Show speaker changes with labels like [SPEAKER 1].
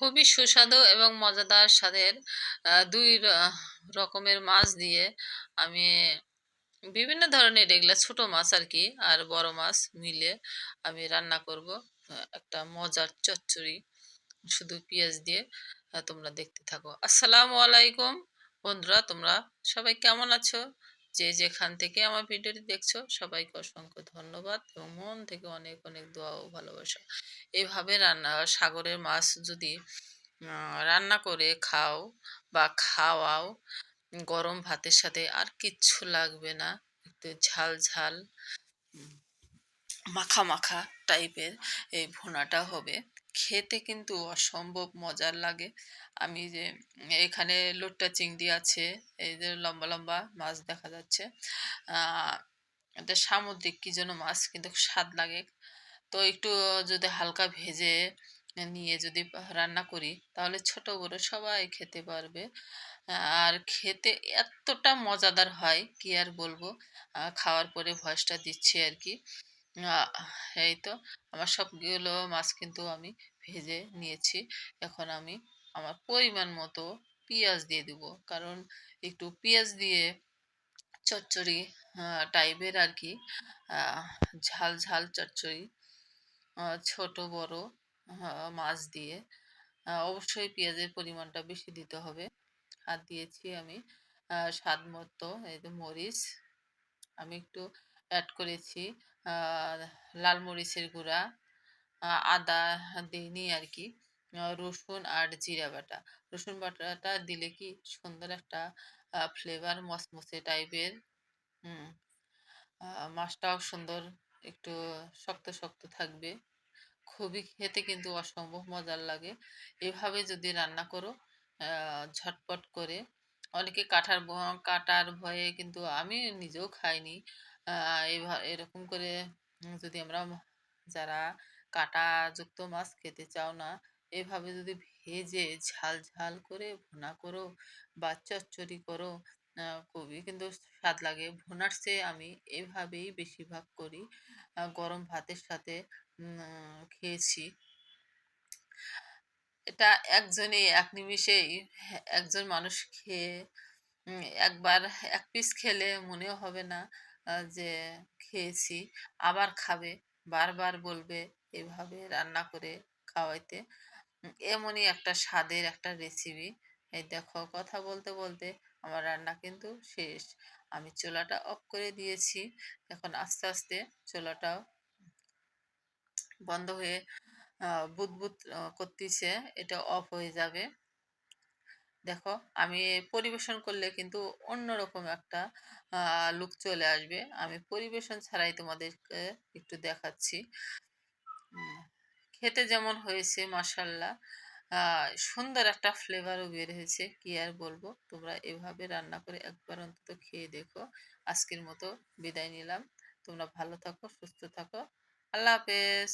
[SPEAKER 1] খুবই সুস্বাদু এবং মজাদার স্বাদের দুই রকমের মাছ দিয়ে আমি বিভিন্ন ধরনের এগুলা ছোট মাছ আর কি আর বড় মাছ মিলে আমি রান্না করব। একটা মজার চচ্চড়ি শুধু পেঁয়াজ দিয়ে তোমরা দেখতে থাকো। আসসালামু আলাইকুম বন্ধুরা, তোমরা সবাই কেমন আছো? যে যেখান থেকে আমার ভিডিওটি দেখছ সবাইকে অসংখ্য ধন্যবাদ এবং মন থেকে অনেক অনেক দোয়া ও ভালোবাসা। এভাবে রান্না সাগরের মাছ যদি রান্না করে খাও বা খাওয়াও গরম ভাতের সাথে আর কিচ্ছু লাগবে না। একটু ঝাল, ঝাল মাখা, মাখা টাইপের এই ভুনাটা হবে। খেতে কিন্তু অসম্ভব মজার লাগে। আমি যে এখানে লোট্টা চিংড়ি আছে, এই যে লম্বা, লম্বা মাছ দেখা যাচ্ছে। এটা সামুদ্রিক কি যেন মাছ কিন্তু স্বাদ লাগে। তো একটু যদি হালকা ভেজে নিয়ে যদি রান্না করি তাহলে ছোট বড় সবাই খেতে পারবে। আর খেতে এতটা মজাদার হয় কি আর বলব। খাওয়ার পরে ভয়েসটা দিচ্ছি আরকি। আ এই তো আমার সবগুলো মাছ কিন্তু আমি ভেজে নিয়েছি। এখন আমি আমার পরিমাণ মতো পিঁয়াজ দিয়ে দিব। কারণ একটু পেঁয়াজ দিয়ে চচ্চড়ি টাইপের আর কি ঝাল, ঝাল চচ্চড়ি ছোট বড় মাছ দিয়ে অবশ্যই পেঁয়াজের পরিমাণটা বেশি দিতে হবে। আর দিয়েছি আমি স্বাদ মতো এই যে মরিচ। আমি একটু অ্যাড করেছি লাল মরিচের গুঁড়া, আদা দেইনি আর কি রসুন আর জিরা বাটা। রসুন বাটাটা দিলে কি সুন্দর একটা ফ্লেভার মচমচে টাইপের। হুম। মাছটাও সুন্দর একটু শক্ত, শক্ত থাকবে। খুবই খেতে কিন্তু অসম্ভব মজার লাগে। এভাবে যদি রান্না করো ঝটপট করে অনেকে কাঁঠার কাঁটার ভয়ে কিন্তু আমি নিজেও খাইনি। এরকম করে যদি আমরা যারা কাঁটাযুক্ত মাছ খেতে চাও না, এভাবে যদি ভেজে ঝাল, ঝাল করে ভুনা করো বা চচ্চড়ি করো খুবই কিন্তু স্বাদ লাগে। ভুনার চেয়ে আমি এভাবেই বেশিরভাগ করি। গরম ভাতের সাথে খেয়েছি। এটা একজনই এক নিমিষেই একজন মানুষ খেয়ে একবার এক পিস খেলে মনেও হবে না যে খেয়েছি। আবার খাবে। বারবার বলবে এভাবে রান্না করে খাওয়াইতে। এমনই একটা স্বাদের একটা রেসিপি। এই দেখো কথা বলতে, বলতে আমার রান্না কিন্তু শেষ। আমি চোলাটা অফ করে দিয়েছি। এখন আস্তে, আস্তে চুলাটাও বন্ধ হয়ে বুদবুদ করতিছে। এটা অফ হয়ে যাবে। দেখো আমি পরিবেশন করলে কিন্তু অন্যরকম একটা লুক চলে আসবে। আমি পরিবেশন ছাড়াই তোমাদেরকে একটু দেখাচ্ছি। খেতে যেমন হয়েছে মাশাআল্লাহ সুন্দর একটা ফ্লেভারও বের হয়েছে। কি আর বলব। তোমরা এভাবে রান্না করে একবার অন্তত খেয়ে দেখো। আজকের মতো বিদায় নিলাম। তোমরা ভালো থাকো, সুস্থ থাকো। আল্লাহ হাফেজ।